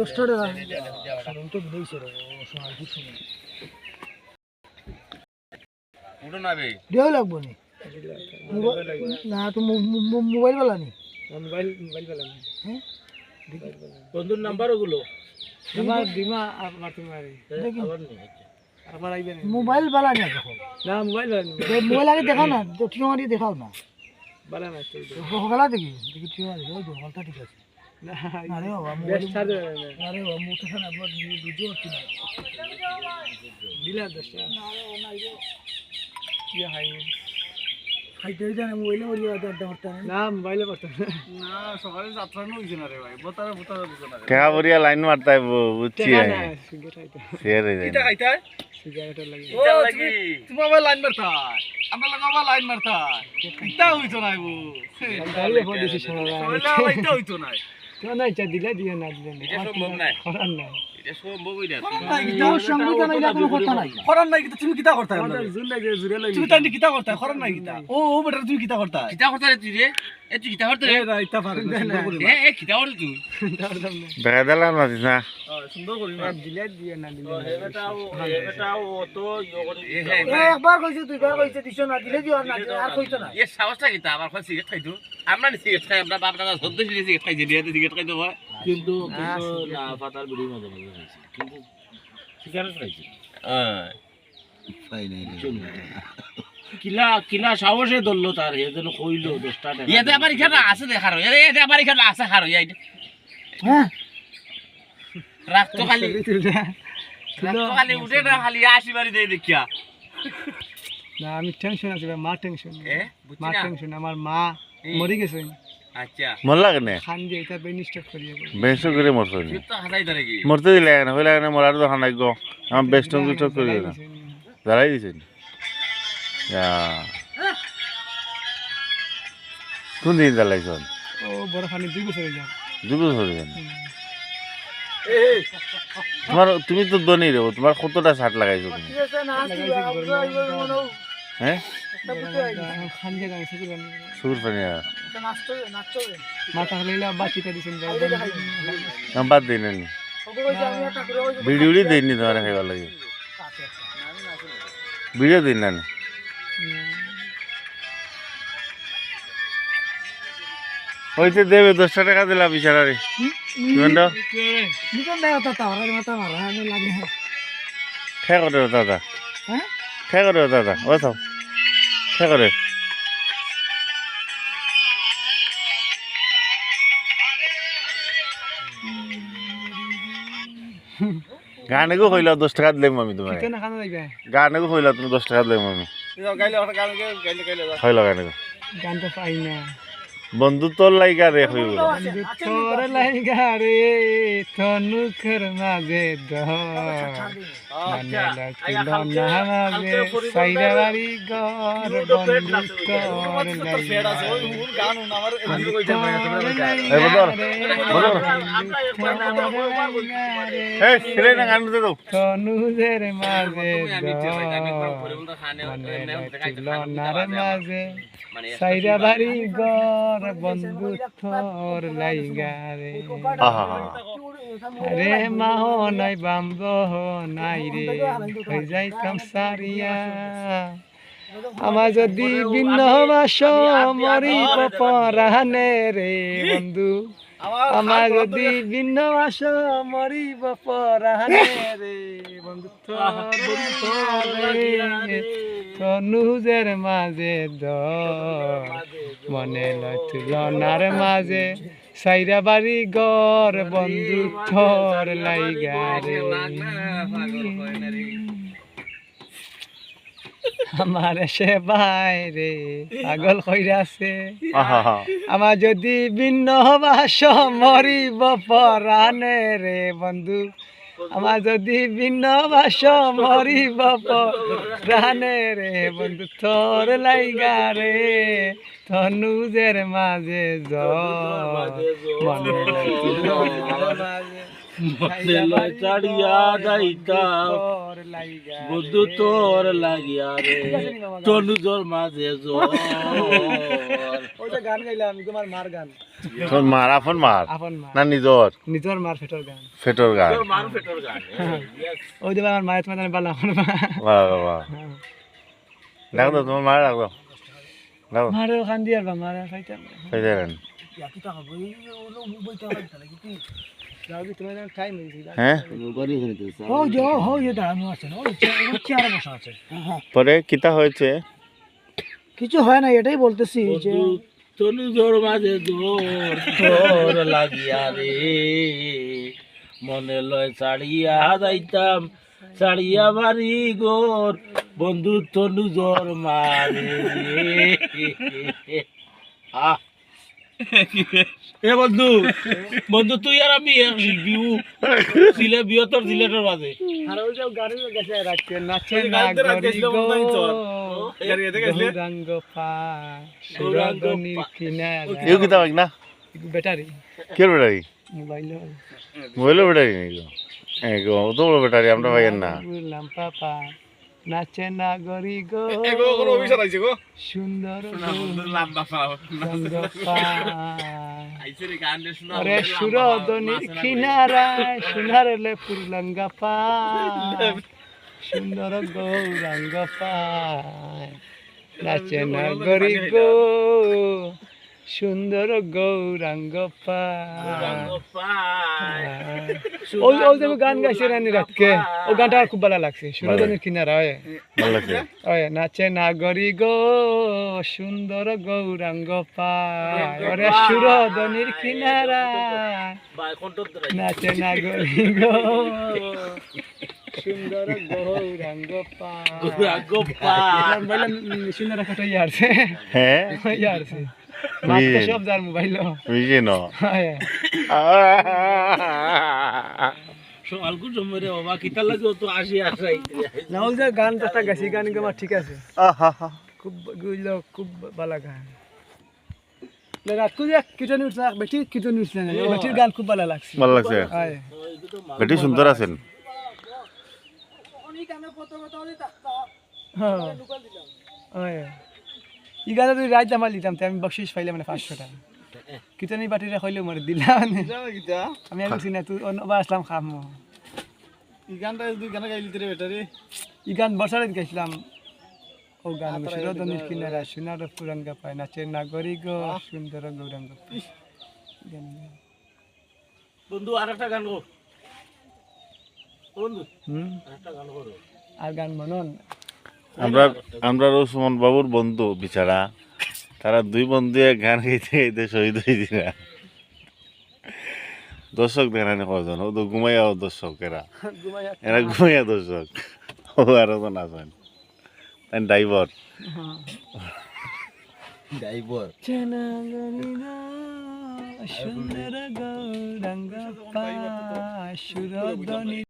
দশটা টাকা। শুনুন তো দিয়েছে শোনার কিছু নেই না বে দেওয়া লাগবো নি মোবাইল না তো মোবাইল বেলা নি। মোবাইল মোবাইল হ্যাঁ? বন্ধুর নাম্বার ওগুলো? আমার দিমা আবার তোমার দেখি আইবে মোবাইল বেলা নি দেখো না মোবাইল মোবাইল আগে দেখাও না তো দেখাও না। বালা না তো। সকালা দেখি দেখি ঠিক মারি ওই ঠিক আছে। আরে বাবা মোবাইল আরে বাবা মোটা খান আবার বুঝতে পারছি না। দিলা দশটা। কি হাই খাইতে জানে মোবাইলে মরি আদা আদা হরতা না না মোবাইলে পারতাম না। না সকালে যাত্রা নইছে না রে ভাই বোতারে বোতারে দিছ না রে। টেকা লাইন মারতাই বুঝছি। না শেয়ার যায় কিটা খাইতাই সিগারেট লাগে। ও তুমি তুমি আবার লাইন মারতাই আমরা লাগা লাইন মারতাই কিটা হইতো না তাহলে হইতো না। না ইচ্ছা দিলে দিয়ে না দিলে করার নাই। আমরা নি সিগারেট খাই আমরা বাপ দাদা সদ্য সিগারেট খাইছে দিয়ে সিগারেট খাইতো ভাই কিন্তু কিন্তু না পাতার বিড়ি মাঝে মাঝে খাইছি কিন্তু সিগারেট খাইছি? হ্যাঁ কিলা কিলা সাহসে ধরলো তার হে যেন কইলো দশটা টাকা। আবার এখানে আছে দেখারো ইয়াতে আবার এখানে আছে হারো ইয়াই হ্যাঁ। রাখতো খালি। রাখতো খালি উঠে না খালি। আসি বাড়ি দেই দেখিয়া। না আমি টেনশন আছে মা টেনশন এ মা টেনশন আমার মা। মরে গেছে। আচ্ছা মর লাগে না খান দিয়ে এটা বেনি স্টার্ট করিয়ে বেস্ট করে মরছো মরতে দিলে না হইলে না মরার তো হানাই গো আমার বেস্ট কিছু করে না দাঁড়াই দিছেন কোন দিন দাঁড়াইছ দুই বছর হয়ে হয়ে তোমার তুমি তো দনি রে তোমার কতটা শার্ট লাগাইছো তুমি হ্যাঁ? বাদ দিই না ওকে কইছে আমি একটা করে কইছে ভিডিও উড়ি দিইনি তোমার খাইবার লাগে। ভিডিও দিন না হইতে দেবে দশটা টাকা দিলা বিচারারে কিমানটা নিকন দেও তো তাওরা মাথা মারা আমি লাগে খে করে দাদা। হ্যাঁ খে দাদা ও খে করে। গানেগো হইল দশ টাকা দিলাম আমি তোমার গানেগো কইলা তুমি দশ টাকা দিলাম আমি। গান হইল গানেগো গানটা পাই না। বন্ধু তোর লাইগা রে হইব তোর লাইগা রে তনুখের মাঝে ধর। মানে লটিল না মাঝে সাইরা বাড়ি ঘর তনুজের মাঝে মানে মাঝে সাইরা বাড়ি ঘর বন্ধু তোর লাইগা রে রে মাহ নাই বাম্ব নাই রে হয়ে যাই সারিয়া আমার যদি ভিন্ন বাস মরিব পরানে রে বন্ধু আমার যদি ভিন্ন বাস মরিব পরানে রে তনুজের মাঝে দর মনে লতুলনার মাঝে সাইরা বাড়ি গর বন্ধু থর লাইগা রে। আমার সে বাইরে পাগল কইরাছে আহা আমার যদি ভিন্ন বাস মরিব পরানে রে বন্ধু। আমার যদি ভিন্ন বাস মরিব পরানে রে বন্ধু তোর লাইগা রে তনুজের মাঝে জ্বর মনে যাইতাম তোর লাইগা বন্ধু তোর লাগিয়া রে তনুজর মাঝে গান গাইলাম তোমার মার গান তোর মার আপন মার না নিজর নিজের মার ফেটর গান ফেটর গান তোর মার গান ওই দেবে আমার মায়ের তোমার বালা আমার মা বাহ বাহ, বাহ ডাক দাও তোমার মার দাও মারে ওখান দিয়ে বা মারে খাইতাম হ্যাঁ? পরে কিতা হয়েছে? কিছু হয় না এটাই বলতেছি যে তনু জোর মাঝে জোর তোর লাগিয়া রে। মনে লয় ছাড়িয়া যাইতাম ছাড়িয়া বাড়ি গোর বন্ধু তনু জোর মারে এ বন্ধু বন্ধু তুই আর আমি শিল্পী সিলে বিয়ে তোর সিলেটের মাঝে। ব্যাটারি কে ব্যাটারি। মোবাইল মোবাইলের ব্যাটারি নাকি অত বড় ব্যাটারি আমরা পাইয়েন না। নাচে না গরি গো। সুন্দর লাম্বা পাও রঙ্গ পা আইছে রে গান রে শোনা কিনারায় সোনার লেপুর লঙ্গা পায় সুন্দর গৌরাঙ্গ পায় নাচে না গরি গো। সুন্দর গৌরাঙ্গ পায় ওই ওই যে গান গাইছে রানী রাতকে। ও গানটা আমার খুব ভালো লাগছে। সুরদনির কিনারা হয়। নাচে না গরি গো সুন্দর গৌরাঙ্গ পায় ওরে সুরদনির কিনারা। নাচে না গরি গো সুন্দর গৌরাঙ্গ পায় সুন্দর একটা ইয়ারছে। হ্যাঁ। ইয়ারছে? সব যার মোবাইল বুঝছি ন সকালকু সময় রে বাবা কিতা লাগে তো আসি আসাই না ওই যে গান একটা গেছি গান আমার ঠিক আছে খুবগুলো খুব ভালো গান। বেটি না বেটির গান খুব ভালো লাগছে। ভালো লাগছে? বেটি সুন্দর আছেন। হয়। ই তুই রাত জামাল দিতাম তাই আমি বকশিস পাইলে মানে পাঁচশো টাকা। কীর্তনী বাটিরে হইলে মরে দিলাম আমি আর না তুই অন্যবার আসলাম খাম ই গানটা দুই গানে গাইলি রে বেটারি ই গান বর্ষারে গেছিলাম ও গান সুরদনির কিনারা সোনার পুরঙ্গা পায় নাচের নাগরি গো সুন্দর গৌরাঙ্গ। বন্ধু আর একটা গান গো বন্ধু। হুম? আর গান মনন আমরা আমরা সুমন বাবুর বন্ধু বিচারা তারা দুই বন্ধু এক গান গাইতে গাইতে শহীদ হয়ে দিলা দর্শক দেখানি কজন। ও তো ঘুমাইয়া ও দর্শক এরা। এরা ঘুমাইয়া দর্শক। ও আর তো নাচেন তাই ড্রাইভার। ড্রাইভার। চেনাগরিনা সুন্দর গৌরাঙ্গ পায় সুরদনি